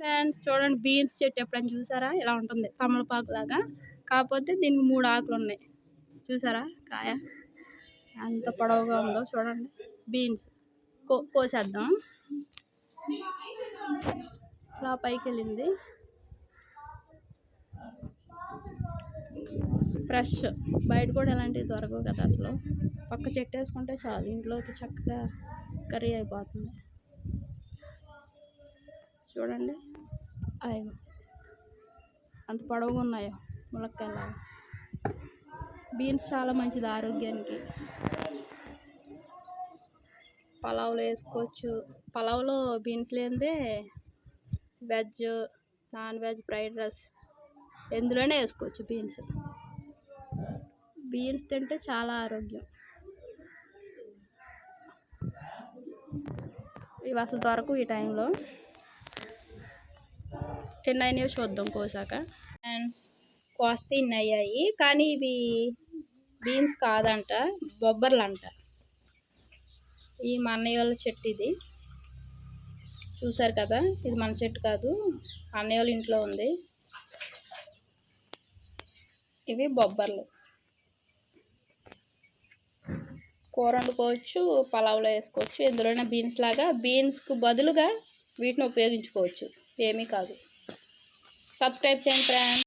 Friends చూడండి beans చెట్టు ఎప్పుడైనా చూసారా? ఇలా ఉంటుంది? తమలపాకు లాగా. కాకపోతే దీనికి మూడు ఆకులు ఉన్నాయి. చూసారా? కాయ. అంత పొడవుగా ఉందో చూడండి. బీన్స్. కో కోసేద్దాం. ఇలా పైకి వెళ్ళింది. ఫ్రెష్. బయట కూడా ఇలాంటివి దొరకవు కదా అసలు. పక్క చెట్టు వేసుకుంటే చాలు. ఇంట్లోకి చక్కగా కర్రీ అయిపోతుంది. చూడండి. అయ్యో అంత పొడవుగా ఉన్నాయో ములక్కాయలు బీన్స్ చాలా మంచిది ఆరోగ్యానికి. పలావ్లో వేసుకోవచ్చు. పలావ్లో బీన్స్ లేనిదే veg non veg fried rice ఎందులోనే వేసుకోవచ్చు బీన్స్. బీన్స్ తింటే చాలా ఆరోగ్యం. ఇవి అసలు దొరకవు ఈ టైంలో. ఎన్ని అయినాయో చూద్దాం కోసాక. అండ్ కోస్తే ఇన్ని అయ్యాయి కానీ ఇవి బీన్స్ కాదంట బొబ్బర్లు అంట ఈ మా అన్నయ్య వాళ్ళ చెట్టు ఇది. చూసారు కదా ఇది మన చెట్టు కాదు అన్నయ్య వాళ్ళ ఇంట్లో ఉంది. ఇవి బొబ్బర్లు. కూర వండుకోవచ్చు పలావ్లో వేసుకోవచ్చు ఎందులోనే బీన్స్ లాగా. బీన్స్కు బదులుగా వీటిని ఉపయోగించుకోవచ్చు. ఏమీ కాదు. సబ్స్క్రైబ్ చేయండి ఫ్రెండ్స్.